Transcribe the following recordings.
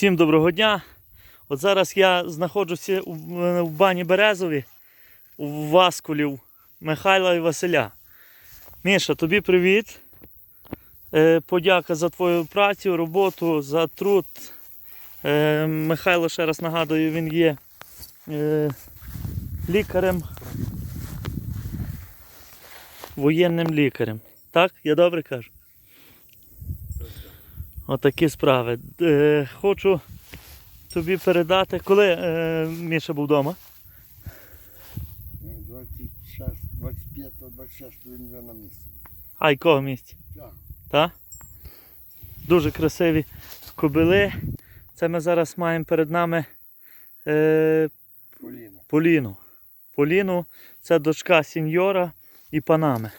Всім доброго дня. От зараз я знаходжуся в бані Березові у Васкулів Михайла і Василя. Міша, тобі привіт. Е, Подяка за твою працю, роботу, за труд. Е, Михайло, ще раз нагадую, він є е, лікарем, воєнним лікарем. Так? Я добре кажу? Отакі справи. Е, хочу тобі передати, коли е, Міша був вдома? 25, 26 він вже на місці. А якого місця? Так. Так? Дуже красиві кобили. Це ми зараз маємо перед нами е, Коліна. Поліну. Поліну це дочка сіньора і панами.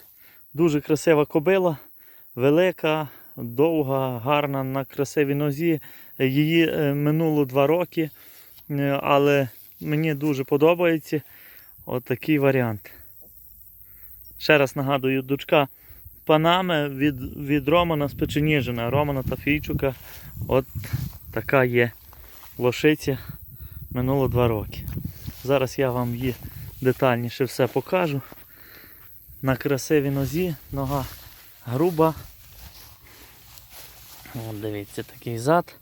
Дуже красива кобила, велика, довга, гарна на красивій нозі. Її е, минуло два роки, е, але мені дуже подобається отакий варіант. Ще раз нагадую, дочка панами від, від Романа з Печеніжина, Романа та Фійчука. От така є лошиця минуло два роки. Зараз я вам її детальніше все покажу. На красивій нозі, нога груба. От дивіться, такий зад.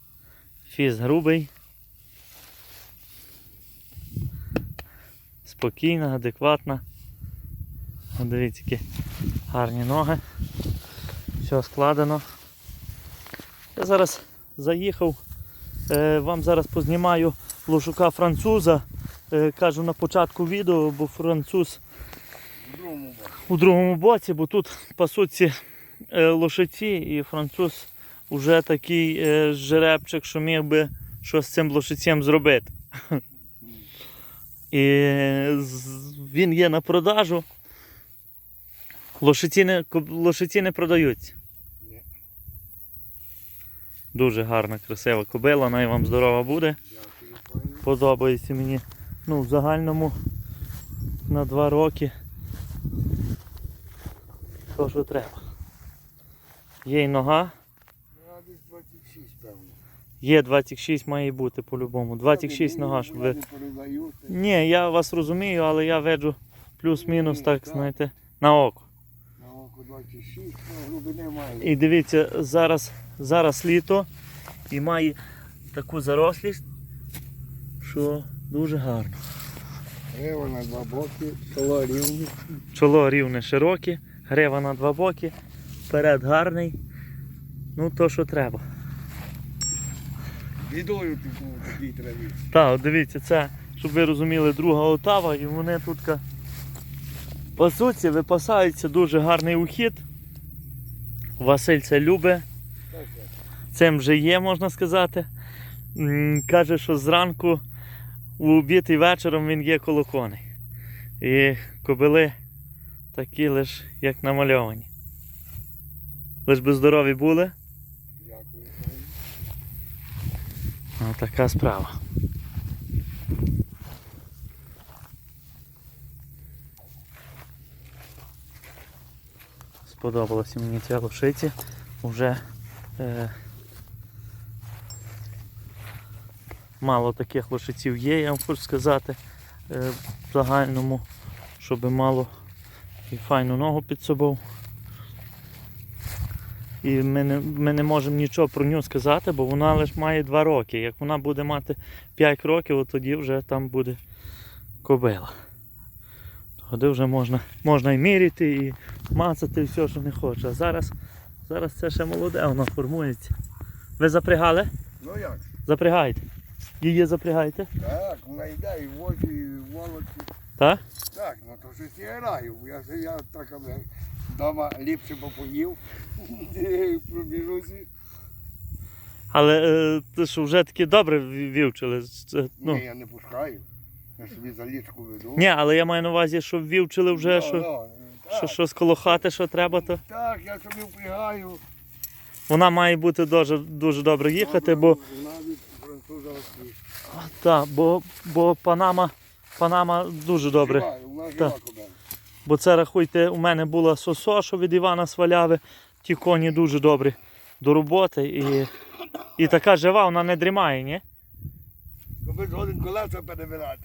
Фіз грубий. Спокійна, адекватна. От дивіться, які гарні ноги. Все складено. Я зараз заїхав, е, вам зараз познімаю лошука француза. Е, кажу на початку відео, бо француз В другому боці. у другому боці, бо тут пасуться е, лошиці і француз вже такий е, жеребчик, що міг би щось з цим лошицем зробити. І він є на продажу. Лошиці не, лошиці не продаються. Дуже гарна, красива кобила, най вам здорова буде. Подобається мені. Ну, в загальному на два роки. То, що треба. Є й нога, десь 26, певно. є 26 має бути по-любому. 26 нога, щоб ви. Ні, я вас розумію, але я веджу плюс-мінус, так, знаєте, на око. На око 26, ну, глибини немає. І дивіться, зараз, зараз літо і має таку зарослість, що дуже гарно. Грива на два боки, коло рівні. Чоло рівне широке, грива на два боки, вперед гарний. Ну то, що треба. Таку такій траві. Так, от дивіться, це, щоб ви розуміли, друга отава, і вони тут пасуться, випасаються, дуже гарний ухід. Василь це любить, цим вже є, можна сказати. Каже, що зранку у обід і вечором він є коло коней. І кобили такі лиш як намальовані. Лиш би здорові були. Дякую, пані. Ну, така справа. Сподобалося мені ця лошиці. Уже е, мало таких лошиців є, я вам хочу сказати. Е, в загальному, щоб мало і файну ногу під собою. І ми не, ми не можемо нічого про нього сказати, бо вона лише має 2 роки. Як вона буде мати 5 років, от тоді вже там буде кобила. Тоді вже можна, можна і міряти, і мацати, і все, що не хоче. А зараз, зараз це ще молоде, воно формується. Ви запрягали? Ну як? Запрягайте. Її запрягайте. Так, вона йде і возі, і волоці. Так? Так, ну то щось я граю. Я, ж- я так аби вдома ліпше попоїв. Пробіжуся. Але е, ти що вже таки добре ві- вівчили. Це, ну. Ні, я не пускаю. Я собі за лічку веду. Ні, але я маю на увазі, що вівчили вже, Ну, що, так. що, що з коло хати, що треба, то. Так, я собі впрягаю. Вона має бути дуже, дуже добре їхати, бо, француза освіт. бо, бо Панама, Панама дуже добре. Жива, Вона Так. жива. Бо це рахуйте, у мене була сосо, що від Івана Сваляви. Ті коні дуже добрі до роботи. І І така жива, вона не дрімає, ні? Ну, Ми згоден колеса перебирати.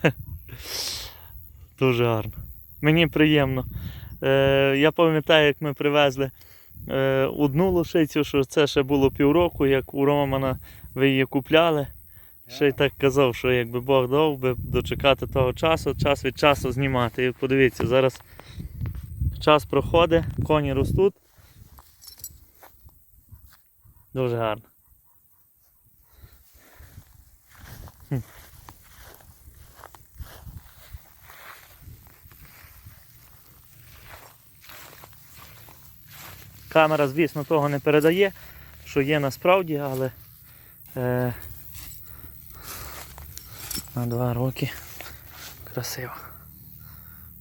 Дуже гарно. Мені приємно. Е, я пам'ятаю, як ми привезли е, одну лошицю, що це ще було півроку, як у Романа ви її купляли. Ще й так казав, що якби Бог дав би дочекати того часу, час від часу знімати. І подивіться, зараз час проходить, коні ростуть. Дуже гарно. Камера, звісно, того не передає, що є насправді, але е, на два роки красиво.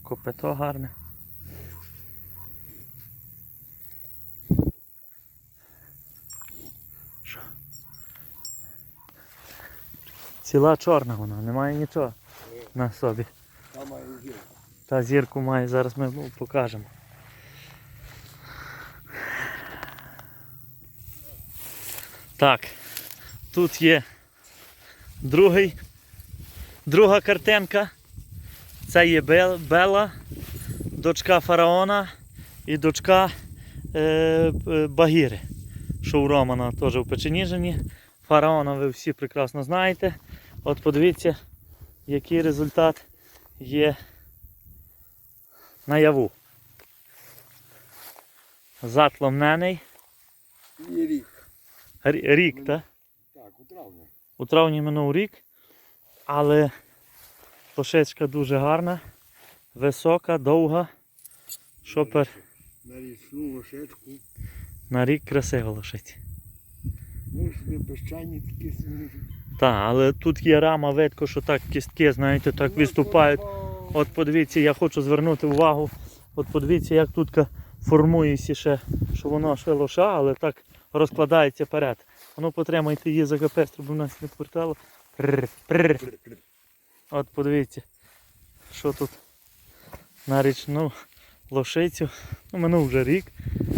Копито гарне. Що? Ціла чорна вона, немає нічого на собі. Там має зірку. Та зірку має, зараз ми покажемо. Так, тут є другий, друга картинка. Це є Бел- Бела, дочка фараона і дочка е, е, Багіри, що у Романа теж в Печеніжині. Фараона ви всі прекрасно знаєте. От подивіться, який результат є наяву. Зад ломнений. І рік. Рік, так? Так, у травні. У травні минув рік, але лошечка дуже гарна, висока, довга. Шопер На річну лошечку. на рік красива лошиця. Ну, собі піщані такі собі. Так, але тут є рама, видко, що так кістки, знаєте, так виступають. От подивіться, я хочу звернути увагу. От подивіться, як тут формується ще, що воно ще лоша, але так розкладається перед. Воно потримайте її за капець, щоб вона не повертало. От подивіться, що тут на річну лошицю. Ну, минув вже рік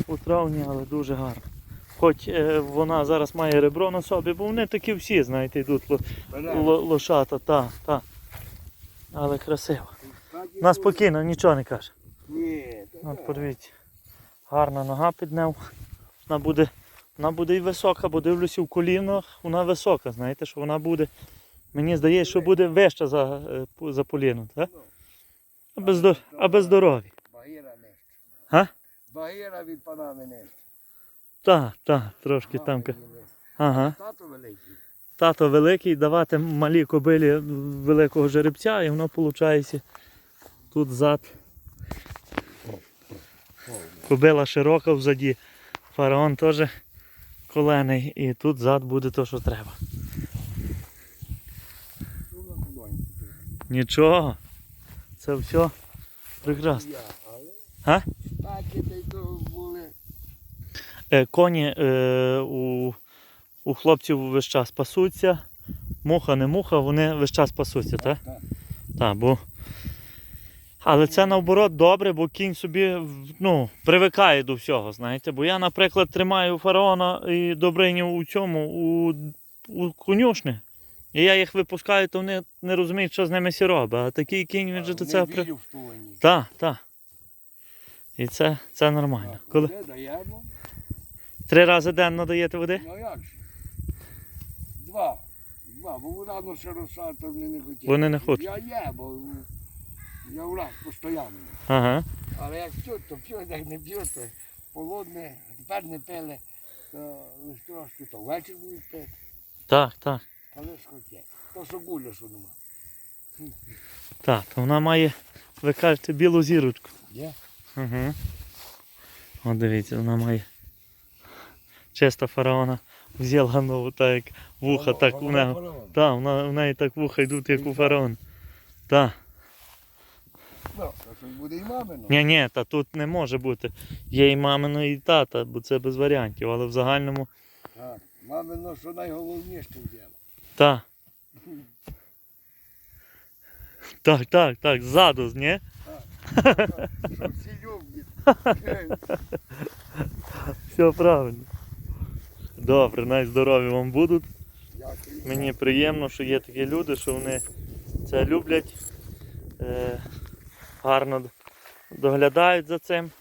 у травні, але дуже гарно. Хоч е, вона зараз має ребро на собі, бо вони такі всі, знаєте, йдуть ло, ло- лошата, та, та. Але красиво. Вона спокійно, нічого не каже. Ні, От подивіться. Гарна нога під нею. Вона буде, вона буде і висока, бо дивлюся в колінах, вона висока, знаєте, що вона буде. Мені здається, що буде вища за, е, за поліну, так? Аби, здо, аби здорові. Багіра нижче. Багіра від панами нижче. Так, так, трошки там. Ага. Тато великий. Тато великий, давати малі кобилі великого жеребця, і воно виходить тут зад. Кобила широка взаді. Фараон теж колений. І тут зад буде то, що треба. Нічого. Це все прекрасно. А? Та. Е, коні е, у, у хлопців весь час пасуться. Муха, не муха, вони весь час пасуться, так? Так. Так, бо. Але це наоборот добре, бо кінь собі ну, привикає до всього, знаєте. Бо я, наприклад, тримаю фараона і добриню у цьому, у, у конюшні. І я їх випускаю, то вони не розуміють, що з ними сі робить. А такий кінь він же до цього при... Так, так. І це, це нормально. Так, Коли даємо. три рази денно даєте води? Ну як же? Два. Два, бо рано ще росати вони не хотіли. Вони не хочуть. Я є, бо я враз постійно. Ага. Але як п'ють, то п'ють, як не п'ють, то холодне, тепер не пили, то трошки, то ввечері будуть пити, Так, так. але ж хотять. То що гуляшу нема. Так, то вона має, ви кажете, білу зірочку. Є? Угу. От дивіться, вона має чиста фараона взяла нову, так як вуха, так у нього. Так, в неї так вуха йдуть, як у фараона. Так. Ну, то що буде і мамино. Ні, ні, та тут не може бути. Є і мамино, і тата, бо це без варіантів, але в загальному. Так, мамино, що найголовніше взяла. Так. Так, так, так, ззаду, ні? Що всі люблять. Все правильно. Добре, найздорові вам будуть. Мені приємно, що є такі люди, що вони це люблять, е, гарно доглядають за цим.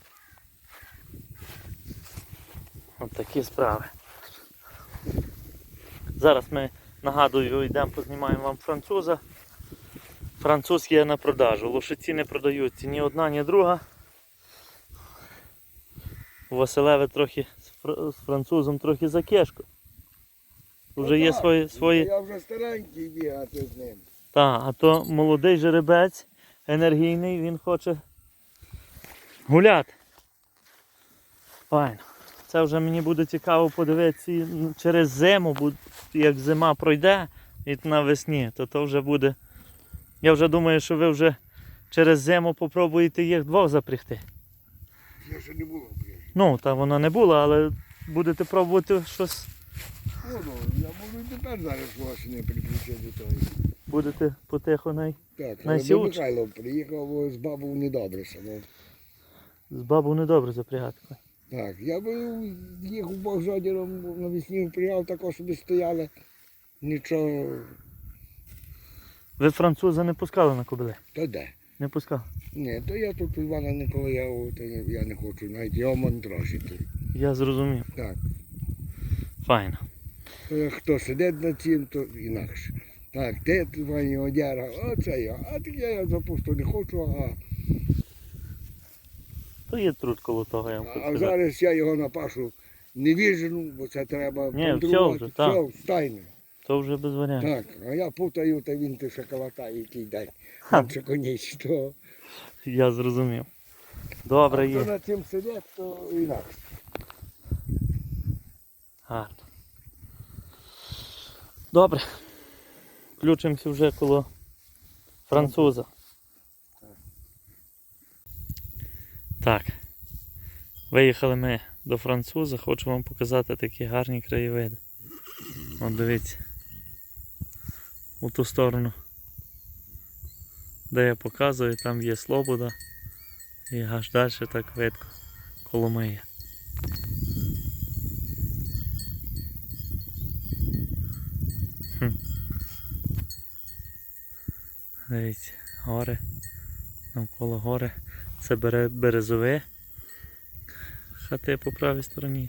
От такі справи. Зараз ми нагадую, йдемо познімаємо вам француза. Француз є на продажу. Лошиці не продаються ні одна, ні друга. У Василеве трохи з французом трохи за кешку. Вже є свої, свої Я вже старенький бігати з ним. Так, а то молодий жеребець, енергійний, він хоче гуляти. Файно. Це вже мені буде цікаво подивитися через зиму, як зима пройде і навесні, то то вже буде. Я вже думаю, що ви вже через зиму попробуєте їх двох запрягти. Я ще не було, блін. Ну, там вона не була, але будете пробувати щось, Ну, ну, я можу і тепер зараз машини приключити до того. Будете потихо най... Так, На але. Михайло приїхав бо з бабою недобре само. з бабу недобре запрягати. Так, я би їх у Богжодіром навесні впрягав також, щоб стояли. Нічого, Ви француза не пускали на кобили? то де. Не пускали. Ні, то я тут у Івана то я я не хочу, навіть його монтрошити. Я зрозумів. Так, Файно. хто сидить на цім, то інакше. Так, ти пані одяра, оце я. А так я його запусту не хочу, а, То є труд коло того, я вам хочу а сказати. зараз я його на пашу не віжену, бо це треба Ні, все вже, так. Все, стайне. То вже без варіантів. Так, а я путаю, та він ти шоколатає, який день. Ха. Він ще коніч, то. Я зрозумів. Добре а хто є. на цим сидить, то інакше. Гарно. Добре. Включимося вже коло француза. Так. Виїхали ми до француза, хочу вам показати такі гарні краєвиди. От дивіться. У ту сторону. Де я показую, там є Слобода. І аж далі так видко. Коломия. Дивіться, гори. Навколо гори. Це бере березове. Хати по правій стороні.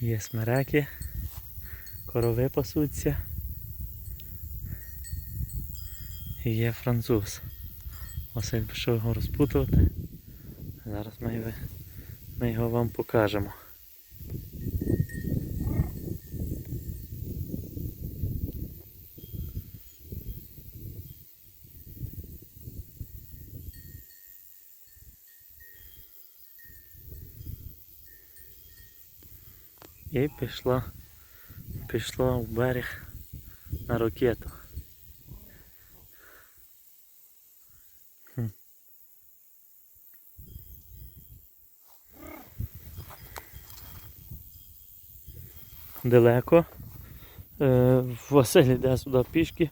Є смереки, корови пасуться. І є француз. Василь пішов його розпутувати. Зараз ми, ми його вам покажемо. І пішла, пішла в берег на ракету. Далеко. Е, Василь йде сюди пішки.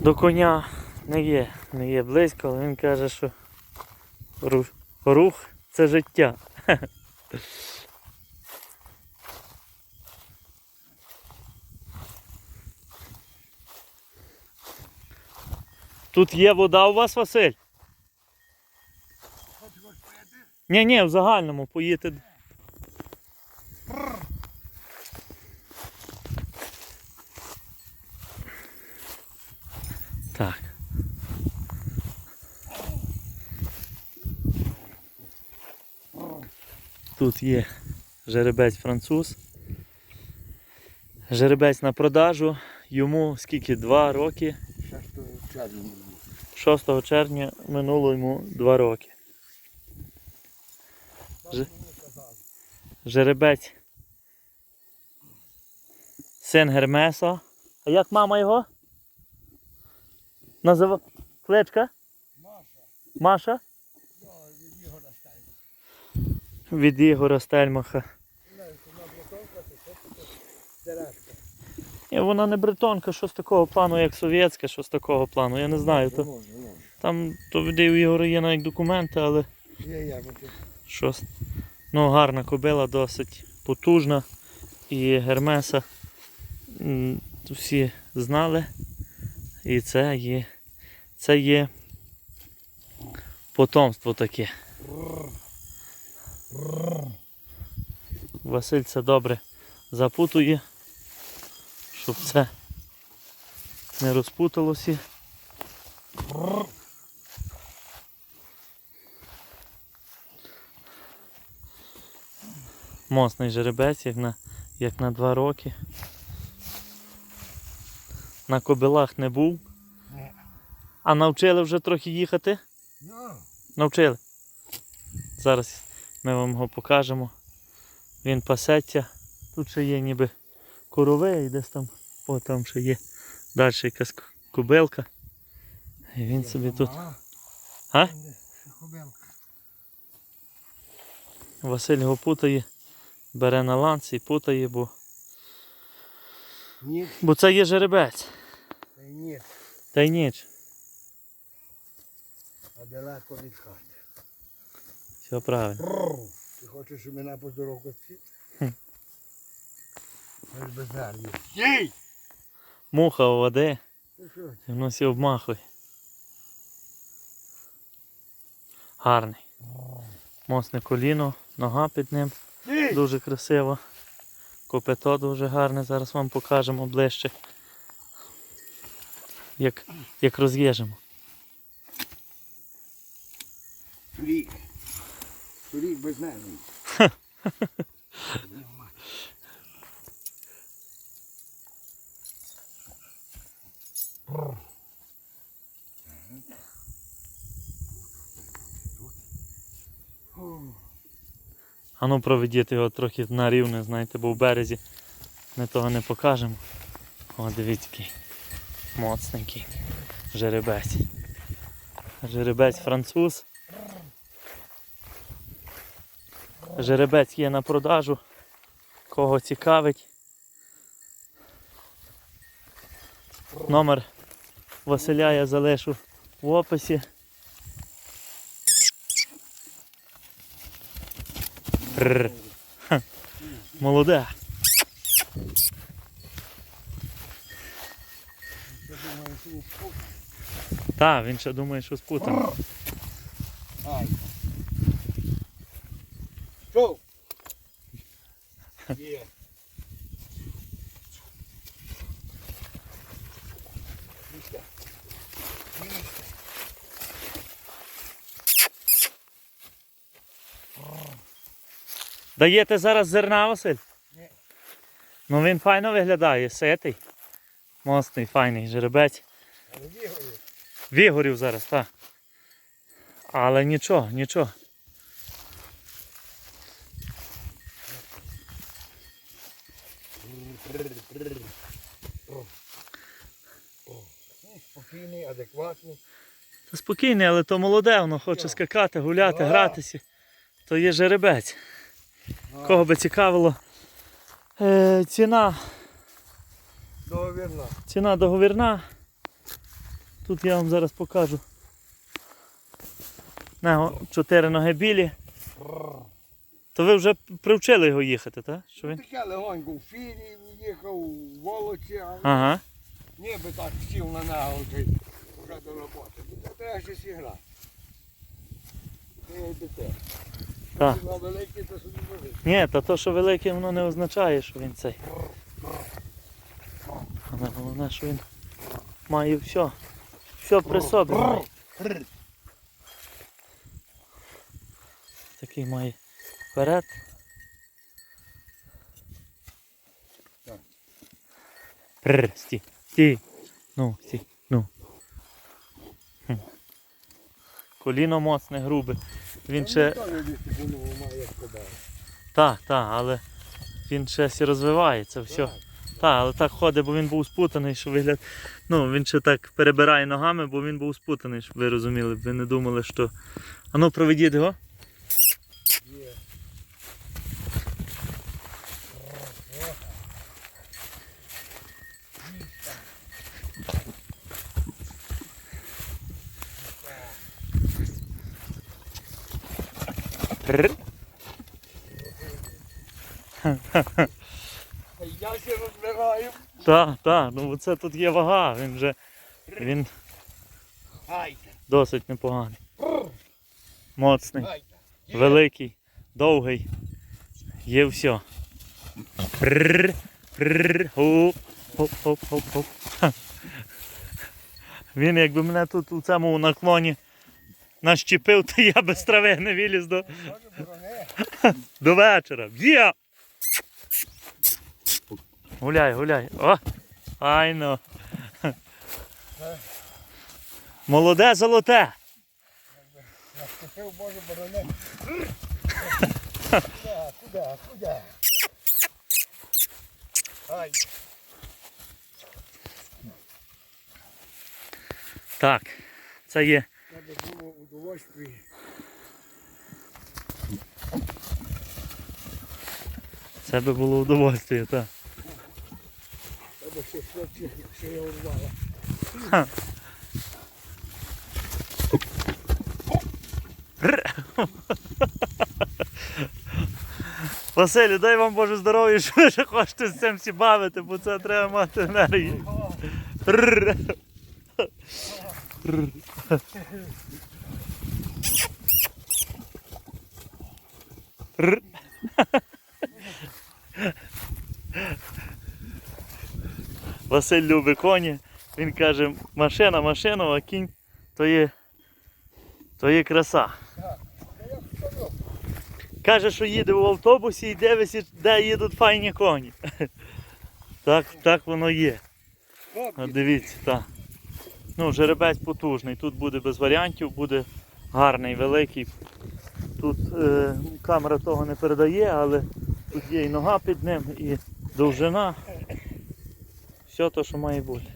До коня не є, не є близько, але він каже, що рух, рух це життя. Тут є вода у вас, Василь? Ні, ні, в загальному поїти. Так. Тут є жеребець француз. Жеребець на продажу. Йому скільки? Два роки. Ще що червні. 6 червня минуло йому 2 роки. Ж... Жеребець. Син Гермеса. А як мама його? Назива... Кличка? Маша? Від Ігора Стельмаха. Ні, вона не бретонка, щось такого плану, як совєтська, щось такого плану. Я не знаю. То, там то де у Ігоря є навіть документи, але щось. Ну, гарна кобила, досить потужна. І Гермеса всі знали. І це є. Це є потомство таке. Василь це добре запутує, щоб це не розпуталося. Мосний жеребець, як на, як на два роки. На кобилах не був. А навчили вже трохи їхати? Ну, Навчили. Зараз ми вам його покажемо. Він пасеться. Тут ще є ніби корове і десь там, о, там ще є далі якась к- кобилка. І він собі тут. А? Василь його путає, бере на ланц і путає, бо, Ні, бо це є жеребець. та й ні. Та й ніч. А далеко від хати. Все правильно. Ти хочеш, щоб мене нервів. Стій! Муха у води, Ти що? і воно всі обмахує. Гарний. Мосне коліно, нога під ним. Стій! Дуже красиво. Копито дуже гарне, зараз вам покажемо ближче. Як, як роз'їжемо. Турік. Турік без нервів. Бррр. Фу. А ну проведіть його трохи на рівне, знаєте, бо в березі ми того не покажемо. О, дивіться який моцненький жеребець. Жеребець француз. Жеребець є на продажу. Кого цікавить. Номер Василя я залишу в описі. Молоде. Так, він ще думає, що спутав. Даєте зараз зерна, Василь? Ні. Ну він файно виглядає, ситий. Мостний, файний жеребець. Але бігає. Вигорів зараз, так. Але нічого, нічого. Ну, Спокійний, адекватний. Та спокійний, але то молоде, воно хоче скакати, гуляти, гратися. То є жеребець. Кого би цікавило. Е, ціна, Договірна. ціна договірна. Тут я вам зараз покажу. На, чотири ноги білі. То ви вже привчили його їхати, так? Що він? Таке легонько в фірі їхав, в волоці, а Ага. ніби так сів на ногу вже до роботи. Це треба ще зіграти. Так. Великий, то собі великий. Ні, та то, що велике, воно не означає, що він цей. Але головне, що він має все. Все при собі. має. Такий має вперед. Пррр, стій, стій. Ну, стій, ну. Хм. Коліно моцне, грубе. Він ще. Так, так, але він ще сі розвивається, все. Так. Але так ходить, бо він був спутаний, що вигляд. Ну, він ще так перебирає ногами, бо він був спутаний, щоб ви розуміли, ви не думали, що. А ну проведіть його. Я ще розбираю. Так, так, ну це тут є вага, він вже він досить непоганий. Моцний, великий, довгий. Є все. Прррр, прррр, хоп, хоп, хоп, хоп, хоп. Він якби мене тут у цьому наклоні нащепив, то я без трави не виліз до, до вечора. Є! Гуляй, гуляй. О! Айно. Молоде золоте. Наступив, Боже, борони. Куди, куди, куди? Ай, Так, це є. треба було удовольствие. Це би було удовольствие, так. Треба ще хлопці, що я урвала. Василю, дай вам Боже здоров'я, що ви ще хочете з цим всі бавити, бо це треба мати енергію. Василь любить коні. Він каже, машина, машина, а кінь то є, то є краса. Каже, що їде в автобусі і дивиться, де їдуть файні коні. Так, так воно є. От дивіться, так. Ну, жеребець потужний. Тут буде без варіантів, буде гарний, великий. Тут е, камера того не передає, але тут є і нога під ним, і довжина. Все те, що має бути.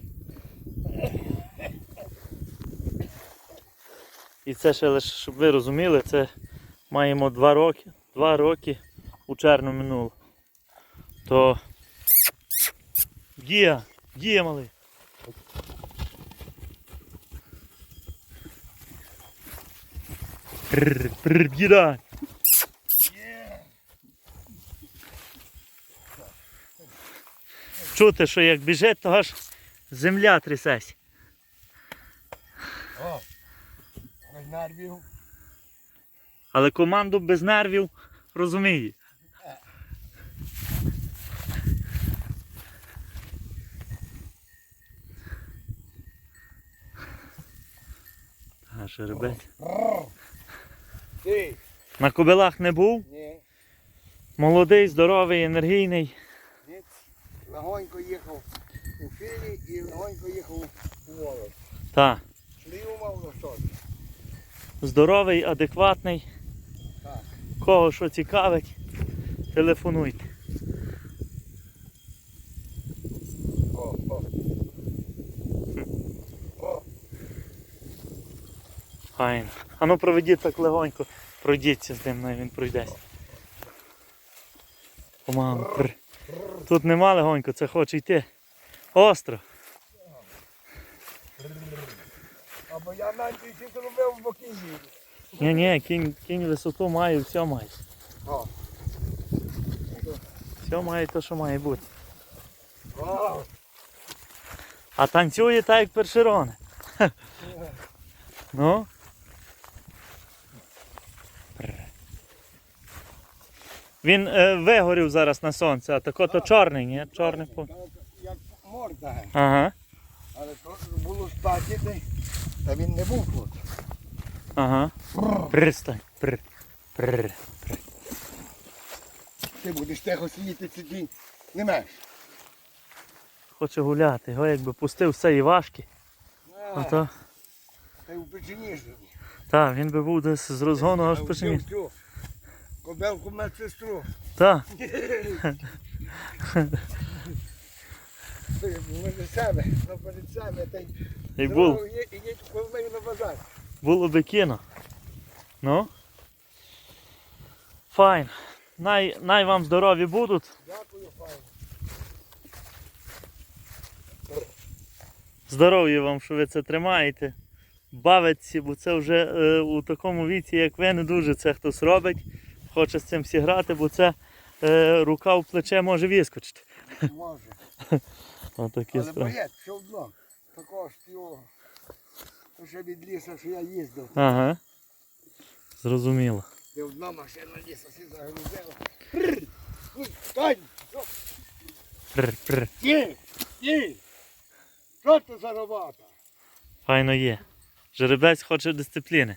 І це ще лише, щоб ви розуміли, це маємо два роки. Два роки у червні минуло. То є, є малий. Прррр, Чути, що як біжить, то аж земля трясеться. О, без нервів. Але команду без нервів розуміє. А жеребець. Ти, На кобилах не був. ні, Молодий, здоровий, енергійний. Легонько їхав у філі і легонько їхав у волос. Та, Шліву мав на собі. здоровий, адекватний. Так. Кого що цікавить, телефонуйте. О, о. О, Файно. А ну проведіть так легонько, пройдіться з ним, він пройдеться. О, мам, пр. Тут нема легонько, це хоче йти. Остро. або я менше ще зробив в боки їду. Ні, ні, кінь, кінь висоту має, все має. О, Все має те, що має бути. А танцює так, як першерони. Ну. Він е, вигорів зараз на сонці, а тако то чорний, ні? Чорний. по- Як морда. Ага. але то було статіти, та він не був тут. Ага. Пристань. Пр. Пр. Ти будеш тихо сидіти цей день. Не маєш. Хоче гуляти. Його якби пустив все і важкі. А то. Та й у печені живі. Так, він би був десь з розгону аж почині. Кобелку медсестру. Так. Ти Може себе, ну перед себе, та й І було, дорогу є- коло мене на базар. було би кіно. Ну. Файн. Най, най вам здорові будуть. Дякую, файно. Здоров'я вам, що ви це тримаєте. бавиться, бо це вже е, у такому віці, як ви, не дуже це хтось робить. Хоче з цим всі грати, бо це е, рука в плече може вискочити. Може. Отакі Але справи. боєць, все одно. Такого ж його. Ще від лісу, що я їздив. Ага. Зрозуміло. Де одна машина лісу всі загрузила. Прррр. Ой, Стань! Що? Пр-пр. Ті! Ті! Що це за робота? Файно є. Жеребець хоче дисципліни.